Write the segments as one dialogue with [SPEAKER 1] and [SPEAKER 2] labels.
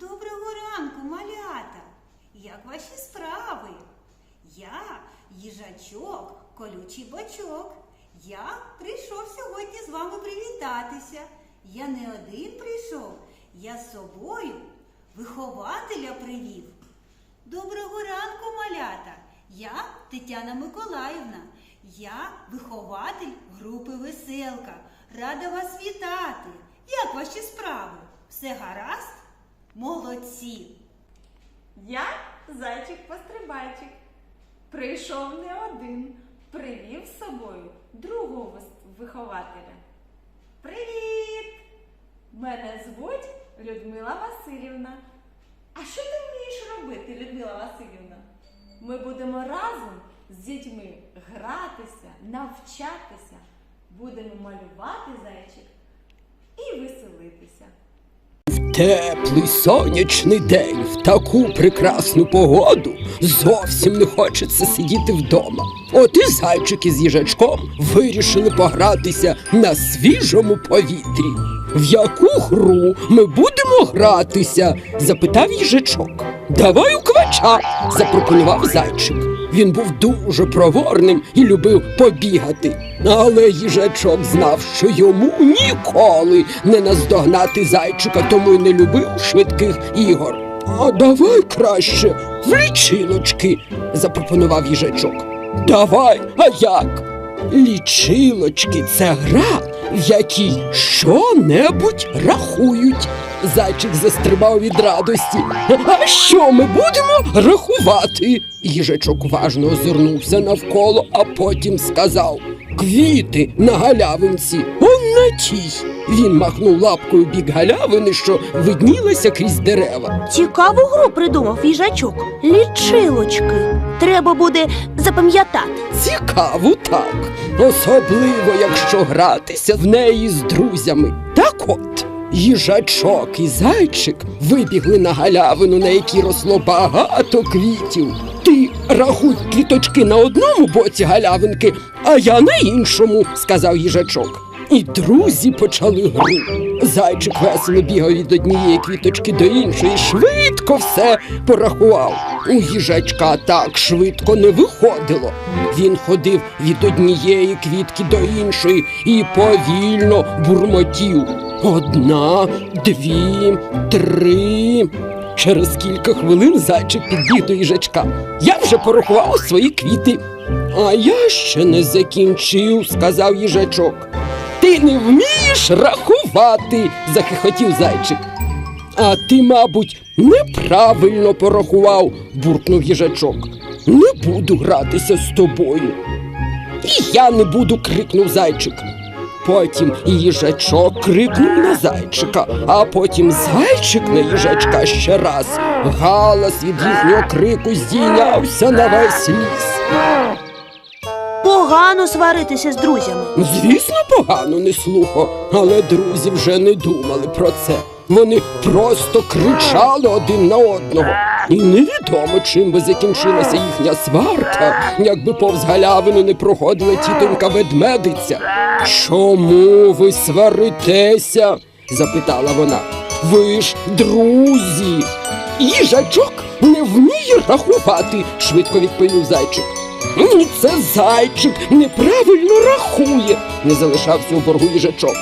[SPEAKER 1] Доброго ранку, малята! Як ваші справи? Я їжачок, колючий бочок. Я прийшов сьогодні з вами привітатися. Я не один прийшов, я з собою вихователя привів. Доброго ранку, малята! Я Тетяна Миколаївна. Я вихователь групи Веселка. Рада вас вітати. Як ваші справи? Все гаразд? Молодці!
[SPEAKER 2] Я зайчик-пострибайчик. Прийшов не один, привів з собою другого вихователя. Привіт! Мене звуть Людмила Васильівна. А що ти вмієш робити, Людмила Васильівна? Ми будемо разом з дітьми гратися, навчатися, будемо малювати зайчик і веселитися.
[SPEAKER 3] Теплий сонячний день в таку прекрасну погоду зовсім не хочеться сидіти вдома. От і зайчики з їжачком вирішили погратися на свіжому повітрі. В яку гру ми будемо гратися? запитав їжачок. Давай у квача, запропонував зайчик. Він був дуже проворним і любив побігати. Але їжачок знав, що йому ніколи не наздогнати зайчика, тому й не любив швидких ігор. А давай краще в лічилочки, запропонував їжачок. Давай, а як? Лічилочки це гра, в якій що-небудь рахують. Зайчик застрибав від радості. А що ми будемо рахувати? Їжачок уважно озирнувся навколо, а потім сказав Квіти на галявинці, он на тій. Він махнув лапкою бік галявини, що виднілася крізь дерева.
[SPEAKER 4] Цікаву гру придумав їжачок. Лічилочки. Треба буде запам'ятати.
[SPEAKER 3] Цікаво так, особливо якщо гратися в неї з друзями. Так от, їжачок і зайчик вибігли на галявину, на якій росло багато квітів. Ти рахуй квіточки на одному боці галявинки, а я на іншому, сказав їжачок. І друзі почали гру. Зайчик весело бігав від однієї квіточки до іншої, швидко все порахував. У їжачка так швидко не виходило. Він ходив від однієї квітки до іншої і повільно бурмотів. Одна, дві, три. Через кілька хвилин зайчик підбіг до їжачка. Я вже порахував свої квіти. А я ще не закінчив, сказав їжачок. Ти не вмієш рахувати, захихотів зайчик. А ти, мабуть, неправильно порахував, буркнув їжачок. Не буду гратися з тобою. І я не буду, крикнув зайчик. Потім їжачок крикнув на зайчика, а потім зайчик на їжачка ще раз. Галас від їхнього крику здійнявся на весь ліс.
[SPEAKER 4] Погано сваритися з друзями.
[SPEAKER 3] Звісно, погано не слухо, але друзі вже не думали про це. Вони просто кричали один на одного. І невідомо, чим би закінчилася їхня сварка, якби повз галявину не проходила тітонька ведмедиця. Чому ви сваритеся? запитала вона. Ви ж друзі. Їжачок не вміє рахувати, швидко відповів зайчик. Ні, це зайчик неправильно рахує, не залишався у боргу їжачок.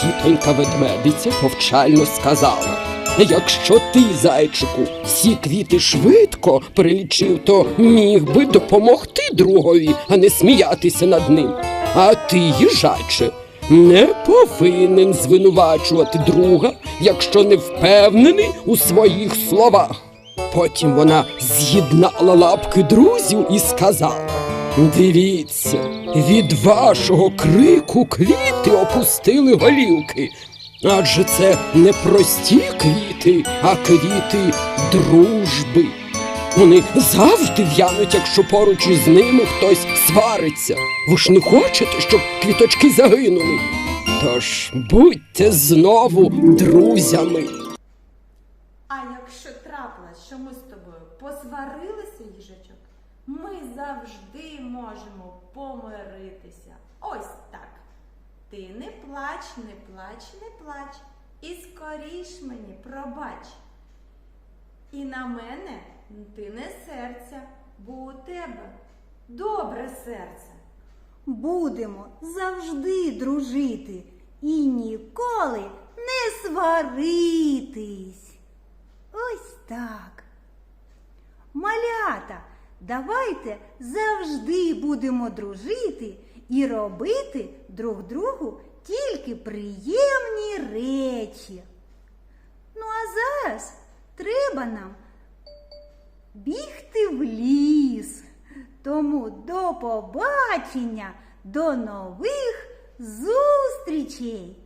[SPEAKER 3] Тітонька ведмедиця повчально сказала. Якщо ти, зайчику, всі квіти швидко перелічив, то міг би допомогти другові, а не сміятися над ним. А ти, їжаче, не повинен звинувачувати друга, якщо не впевнений у своїх словах. Потім вона з'єднала лапки друзів і сказала: Дивіться, від вашого крику квіти опустили голівки. Адже це не прості квіти, а квіти дружби. Вони завжди в'януть, якщо поруч із ними хтось свариться. Ви ж не хочете, щоб квіточки загинули. Тож будьте знову друзями.
[SPEAKER 2] А якщо трапилось, що ми з тобою посварилися, їжачок, ми завжди можемо помиритися. Ось так. Ти не плач, не плач, не плач. І скоріш мені пробач. І на мене ти не серця, бо у тебе добре серце.
[SPEAKER 1] Будемо завжди дружити і ніколи не сваритись. Ось так. Малята, давайте завжди будемо дружити і робити друг другу тільки приємні речі. Ну а зараз треба нам бігти в ліс. Тому до побачення, до нових зустрічей.